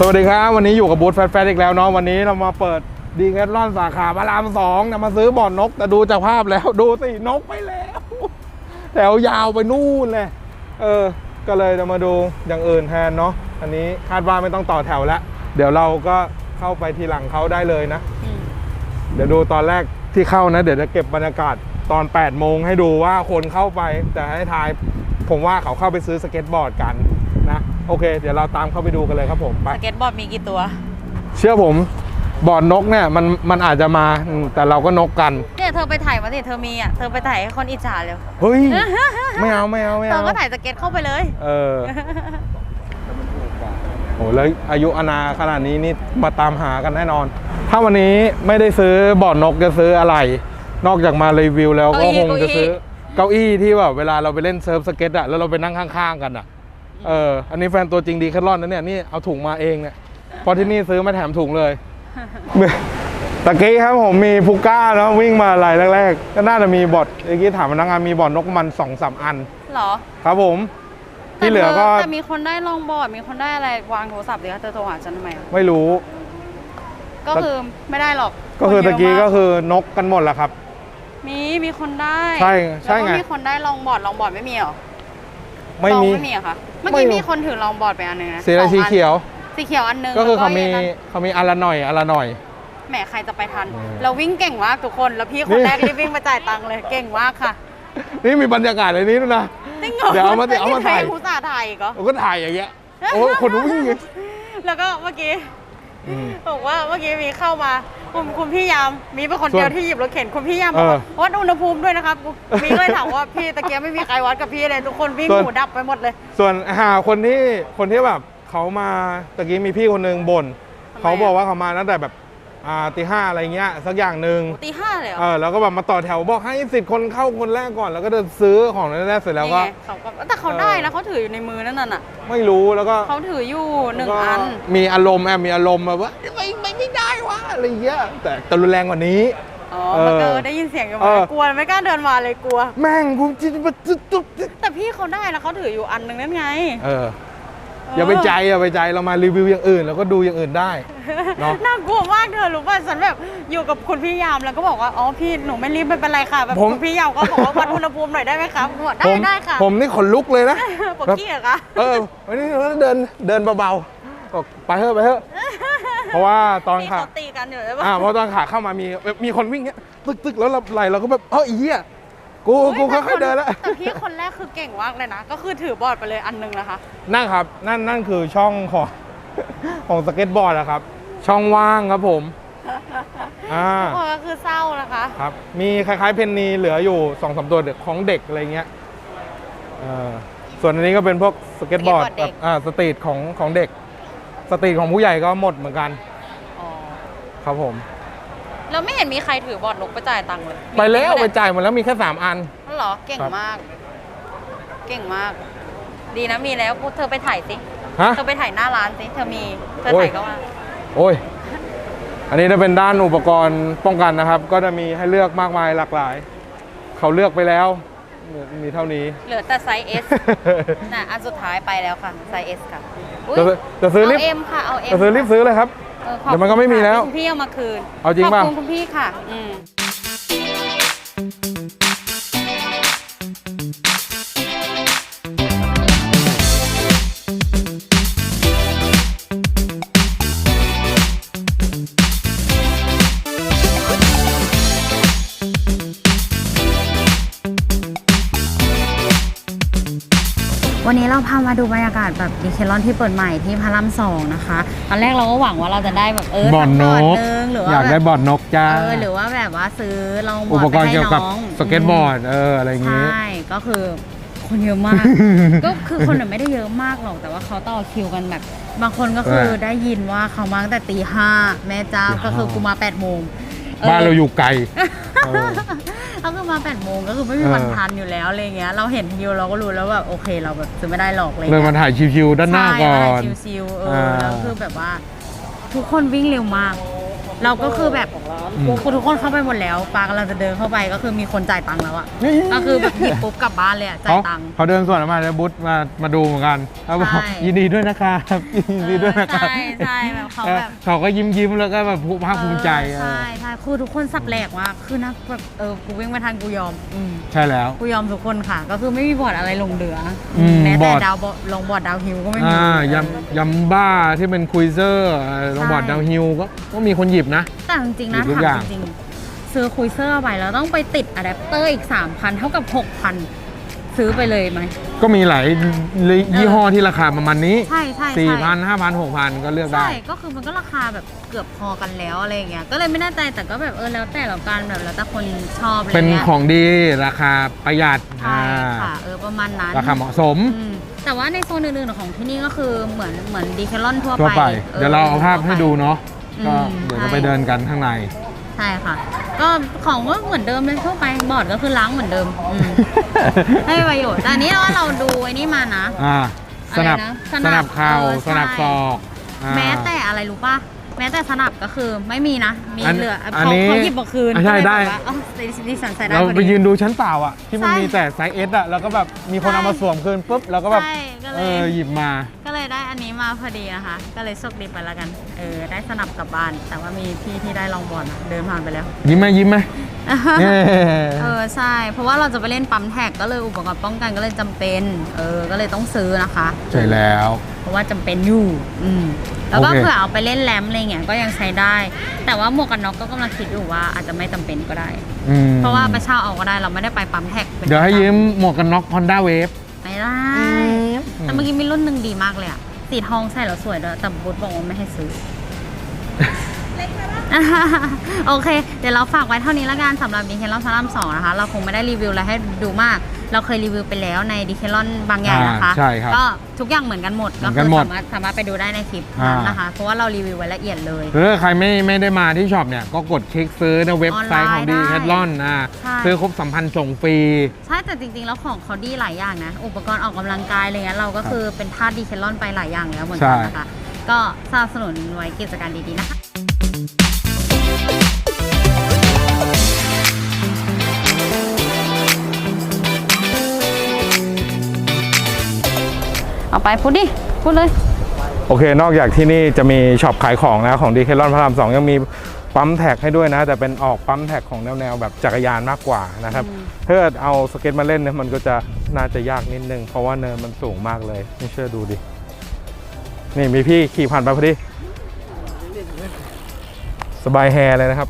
สวัสดีครับวันนี้อยู่กับบูธแฟร์อีกแล้วเนาะวันนี้เรามาเปิดดีแคทลอนสาขาพระรามสองนะมาซื้อบ่อนนก แต่ดูจากภาพแล้วดูสินกไปแล้ว แถวยาวไปนู่นเลย เออ ก็เลยจะมาดูอย่างอื่นแทนเนาะอันนี้คาดว่าไม่ต้องต่อแถวแล้วเดี๋ยวเราก็เข้าไปทีหลังเขาได้เลยนะ เดี๋ยวดูตอนแรกที่เข้านะ เดี๋ยวจะเก็บบรรยากาศตอน8โมงให้ดูว่าคนเข้าไป แต่ให้ทายผมว่าเขาเข้าไปซื้อสเก็ตบอร์ดกัน โอเค เดี๋ยวเราตามเข้าไปดูกันเลยครับผมไป สเก็ตบอร์ดมีกี่ตัวเชื่อผมบอร์ดนกเนี่ยมันมันอาจจะมาอืมแต่เราก็นกกัน เนี่ยเธอไปถ่ายมาสิเธอมีอะเธอไปถ่ายให้คนอิจฉาเร็วเฮ้ย ไม่เอาไม่เอาไม่เธเอาอก็ถ่ายสเก็ตเข้าไปเลย เออโอ้แล้วอายุอานาขนาดนี้นี่มาตามหากันแน่นอน ถ้าวันนี้ไม่ได้ซื้อบอร์ดนกจะซื้ออะไร นอกจากมารีวิวแล้วก็เก้าอี้คงจะซื้อเก้าอี้ที่แบบเวลาเราไปเล่นเซิร์ฟสเก็ตอะแล้วเราไปนั่งข้างๆกันอะ เออ อันนี้แฟนตัวจริงดีแคทลอนนะเนี่ย นี่เอาถุงมาเองเนี่ยเพราะที่นี่ซื้อมาแถมถุงเลย ตะกี้ครับผมมีพูก้าเนอะวิ่งมาลายแรกๆ ก็น่าจะมีบอร์ดเมื่อกี้ถามพนักงานมีบอร์ดนกมันสองสามอัน เหรอ ครับผม ที่เหลือก็ แต่มีคนได้ลองบอร์ดมีคนได้อะไรวางโทรศัพท์ดิคะเธอโทรหาฉันทำไมอะไม่รู้ ก็คือไม่ได้หรอก ก็คือคนตะเยะกี้มาก็คือนกกันหมดแหละครับ มีมีคนได้ ใช่ใช่ไงแล้วก็มีคนได้ลองบอร์ดลองบอร์ดไม่มีเหรอไม่ลองมีไม่มีเหรอคะเมื่อไม่กี้รู้มีคนถือลองบอร์ดไปอันหนึงนะสีอะไรสองสีอันเขียว สีเขียวอันหนึงก็คือเขามีแล้วก็เขามีอันละหน่อยอันละหน่อยแหมใครจะไปทัน อืมเราวิ่งเก่งมากทุกคน แล้วพี่คนนี่แรกรีบวิ่งมาจ่ายตังค์เลยเก่งมากค่ะนี่มีบรรยากาศในนี้ด้วยนะ จริงเหรอเดี๋ยวเอามาเดี๋ยวเอามาถ่ายใครอุตส่าห์ถ่ายอีกเหรอเราก็ถ่ายอย่างเงี้ยโอ้คนวิ่งอย่างแล้วก็เมื่อกี้ อืม บอกว่าเมื่อกี้มีเข้ามา คุณคุณพี่ยามมีเป็นคนส่วนเดียวที่หยิบรถเข็นคุณพี่ยามบอกว่าเออวัดอุณหภูมิด้วยนะครับมีก็เลยถามว่าพี่ตะเกียบไม่มีใครวัดกับพี่เลยทุกคนวิ่งส่วนหูดับไปหมดเลย ส่วนหาคนที่คนที่แบบเขามาตะกี้มีพี่คนหนึ่งบ่นทำไมอะเขาบอกว่าเขามาตั้งแต่แบบอ่าตีห้าอะไรเงี้ยสักอย่างหนึ่งตีห้าเลยเหรอเออแล้วก็แบบมาต่อแถวบอกให้สิทธิ์คนเข้าคนแรกก่อน แล้วก็เดินซื้อของแรกๆเสร็จแล้วก็นี่ไงเขาก็แต่เขาได้นะเขาถืออยู่ในมือนั่นน่ะไม่รู้แล้วก็เขาถืออยู่หนึ่งก็อัน มีอารมณ์แอบมีอารมณ์แบบว่าไม่ไม่ไม่ได้วะ อะไรเงี้ยแต่แต่รุนแรงกว่านี้ อ๋อเออมันก็ได้ยินเสียงกันเอมาอกลัวไม่กล้าเดินมาเลยกลัว แม่งกูจิตมันจุดจุดจุดแต่พี่เขาได้นะเขาถืออยู่อันหนึ่งนั่นไงเออ อย่าไปใจอย่าไปใจเรามารีวิวอย่างอื่นแล้วก็ดูอย่างอื่นได้เนาะ น่ากลัวมากเธอรู้ป่ะฉันแบบอยู่กับคุณพี่ยามแล้วก็บอกว่าอ๋อพี่หนูไม่รีบไม่เป็นไรค่ะแบบผม คุณพี่ยามก็บอกว่าวัดอุณหภูมิหน่อยได้ไหมครับผมบอกได้ผมได้ค่ะผมนี่ขนลุกเลยนะปวดขี้เหรอคะเออวันนี้เราเดินเดินเบาๆบอกไปเถอะไปเถอะ เพราะว่าตอนที่ขาเขาตี กันอยู่ใช่ปะอ่าเพราะตอนขาเข้ามามีมีคนวิ่งเงี้ยตึกตึกแล้วเราไหลเราก็แบบเอออีเหี้ยกูกูฮ้ค่อยๆเดินแล้วแต่พี่คนแรกคือเก่งมากเลยนะ ก็คือถือบอร์ดไปเลยอันหนึงนะคะ นั่นครับ นั่นนั่นคือช่องของของสเก็ตบอร์ดอะครับ ช่องว่างครับผมอ่าทุกคนก็คือเศร้านะคะครับ มีคล้ายๆเพนนีเหลืออยู่สองสามตัวเด็กของเด็กอะไรเงี้ยเออส่วนอันนี้ก็เป็นพวกสเก็ตบอร์ดสเก็ตบอร์ดเด็แบกบอ่าสตรีทของของเด็ก สตรีทของผู้ใหญ่ก็หมดเหมือนกันอ๋อ ครับผมแล้วไม่เห็นมีใครถือบอร์ดนกไปจ่ายตังค์เลยไปแล้วมีไปหมจ่ายหมดแล้วมีแค่สามอันนั่นเหรอเก่งครับมาก เก่งมาก ดีนะมีแล้วเธอไปถ่ายสิฮะเธอไปถ่ายหน้าร้านสิเธอมีเธอโอ้ยถ่ายก็ว่าโอ้ยอันนี้จะเป็นด้านอุปกรณ์ป้องกันนะครับ ก็จะมีให้เลือกมากมายหลากหลาย เขาเลือกไปแล้ว มีเท่านี้ เหลือแต่ไซส์ S น่ะอันสุดท้ายไปแล้วค่ะไซส์ S ค่ะอุ๊ยจะซื้อจะซื้อรีบเอา M ค่ะเอา M จะซื้อรีบซื้อเลยครับออขอบ เดี๋ยวมันก็ไม่มีแล้ว คุณพี่เอามาคืนเอาจริงขอบป่ะ คุณคุณพี่ค่ะ อืม วันนี้เราพามาดูบรรยากาศแบบดีเคลอนที่เปิดใหม่ที่พารามสองนะคะ ตอนแรกเราก็หวังว่าเราจะได้แบบเออบ่อนสันบกนึงหรือว่าอยากได้แบบบอร์ดนกจ้าเออหรือว่าแบบว่าซื้อลองบอุอร์ปดกไปรณ์ให้เกี่ยวกับน้องสเก็ตบอร์ดเอออะไรอย่างใชงี้่ก็คือคนเยอะมาก ก็คือคนเนี่ยไม่ได้เยอะมากหรอกแต่ว่าเขาต่อคิวกันแบบ บางคนก็คือเออได้ยินว่าเขามาตั้งแต่ตีห้าแม่เจ้าตีห้าก็คือกูมาแปดโมงบ้านเราอยู่ไกล เออเขาคือมาแปดโมงก็คือไม่มีวันเออทันอยู่แล้วอะไรเงี้ยเราเห็นคิวเราก็รู้แล้วแบบโอเคเราแบบซื้อไม่ได้หรอกอะไรเลยเงี้ยมาถ่ายชิวๆด้านหน้าก่อนใช่ชิวๆเอออ่าแล้วคือแบบว่า ทุกคนวิ่งเร็วมาก เราก็คือแบบอืมทุกคนเข้าไปหมดแล้วปากำลังจะเดินเข้าไปก็คือมีคนจ่ายตังค์แล้วอะก็คือแบบหยิบปุ๊บกลับบ้านเลยอะจ่าเขายตังค์เขาเดินสวนมาแล้วบุ๊ทมามาดูเหมือนกันเขาบอกใช่ยินดีด้วยนะครับยินดีด้วยนะครับใช่ใช่แบบเขาแบบออเขาก็ยิ้มยิ้มๆแล้วก็แบบภาคภูมิใจเออเออใช่ใช่คือทุกคนสับแหลกว่าคือนะแบบเออกูวิ่งไม่ทันกูยอมอืมใช่แล้วกูยอมทุกคนค่ะ ก็คือไม่มีบอร์ดอะไรลงเหลืออมแม้บแต่อร์ดดาวบอร์ดลงบอร์ดดาวฮิลก็ไม่มีอ่ายำยำบ้าที่เป็นคุยเซอร์เอ่อลงบอร์ดใช่ดาวฮิลก็ก็มีคนหยิบนะ แต่จริงๆนะมีทุกถาอย่ามงจริงๆซื้อคุยเซอร์ไปแล้วต้องไปติดอะแดปเตอร์อีก 3,000 เท่ากับ 6,000 ซื้อไปเลยไหม ก็มีหลายยี่ห้อที่ราคาประมาณนี้ใช่ใช่สี่ใช่พันห้าพันหกพันก็เลือกได้ ใช่ก็คือมันก็ราคาแบบเกือบพอกันแล้วอะไรอย่างเงี้ยก็เลยไม่แน่ใจแต่ก็แบบเออแล้วแต่ละกันแบบแล้วแต่คนชอบอะไรเป็นเงี้ยของดีราคาประหยัดใช่อ่าค่ะเออประมาณนั้น ราคาเหมาะสม อืมแต่ว่าในโซนอื่นๆของที่นี่ก็คือเหมือนเหมือนดีแคลอนทั่วทั่วไปไป เดี๋ยวเราเอาภาพให้ดูเนาะอืม ก็เดี๋ยวใช่จะไปเดินกันข้างใน ใช่ค่ะ ก็ของก็เหมือนเดิมเลยทั่วไปบอร์ดก็คือล้างเหมือนเดิมอืม ให้ประโยชน์แต่อันนี้ว่าเราดูไอ้นี่มานะ อ่าสนับอะไรนะสสนันับบเข่าเออสนับใช่ ศอกอ่า แม้แต่อะไรรู้ป่ะ แม้แต่สนับก็คือไม่มีนะ มีอันเหลืออันเขานี้เขาหยิบมาคืนอะใช่ก็เลยได้แบบว่าเอ้าดิฉันใส่ได้เราพอไปดี ยืนดูชั้นเปล่าอะ ที่มันใช่มีแต่ไซส์เอสอะ แล้วก็แบบมีคนใช่เอามาสวมคืนปุ๊บ แล้วก็แบบ ใช่ก็เลเอยอหยิบมา ก็เลย ได้อันนี้มาพอดีนะคะ ก็เลยโชคดีไปแล้วกัน เออ ได้สนับกลับบ้าน แต่ว่ามีพี่ที่ได้ลองบอลอะเดินผ่านไปแล้ว ยิ้มไหมยิ้มไหมเย้เออ ใช่ เพราะว่าเราจะไปเล่นปั๊มแท็กก็เลยอุปกรณ์ป้องกันก็เลยจำเป็น เออ ก็เลยต้องซื้อนะคะ ใช่แล้ว เพราะว่าจำเป็นอยู่ อืม แล้วก็โอเค เผื่อเอาไปเล่นแรมอะไรเงี้ยก็ยังใช้ได้ แต่ว่าหมวกกันน็อกก็กำลังคิดอยู่ว่าอาจจะไม่จำเป็นก็ได้ อืมเพราะว่าไปเช่าเอาก็ได้เราไม่ได้ไปปั๊มแท็กป็นเดี๋ยวให้ประจำยิ้มหมวกกันน็อก Honda Wave ไม่ได้ แต่เมื่อกี้มีรุ่นหนึ่งดีมากเลยอะสีทองใส่แล้วสวยด้วยแต่บุ๊ทบอกว่าไม่ให้ซื้อโอเค เดี๋ยวเราฝากไว้เท่านี้ละกันสำหรับดีเคลอนพารามสองนะคะ เราคงไม่ได้รีวิวอะไรให้ดูมาก เราเคยรีวิวไปแล้วในดีเคลอนบางอย่างนะคะอ่าใช่ครับก็ทุกอย่างเหมือนกันหมดเหมืก็อนกัคืนอหมดสามารถสามารถไปดูได้ในคลิปนั้นอ่านนะคะเพราะว่าเรารีวิวไว้ละเอียดเลยหรือถ้าใครไม่ไม่ได้มาที่ช็อปเนี่ยก็กดคลิกซื้อในเว็บไซต์ของออนไลน์ดีได้แคทลอนอ่าใช่ซื้อครบสัมพันธ์ส่งฟรีใช่แต่จริงๆแล้วของเขาดีหลายอย่างนะ อุปกรณ์ออกกำลังกายอะไรเงี้ยเราก็คือเป็นทาสดีเคลอนไปหลายอย่างแล้วเหมือนกันใช่นะคะก็สนับสนุนไว้กิจการดีๆนะคะ เอาไปพูดดิ พูดเลย โอเค นอกจากที่นี่จะมีช็อปขายของนะ ของดีเคลอนพระรามสองยังมีปั๊มแท็กให้ด้วยนะ แต่เป็นออกปั๊มแท็กของแนวๆแบบจักรยานมากกว่านะครับอืมถ้าเกิดเอาสเก็ตมาเล่นเนี่ยมันก็จะน่าจะยากนิดนึง เพราะว่าเนินมันสูงมากเลย ไม่เชื่อดูดิ นี่มีพี่ขี่ผ่านไปพอดี สบายแฮร์เลยนะครับ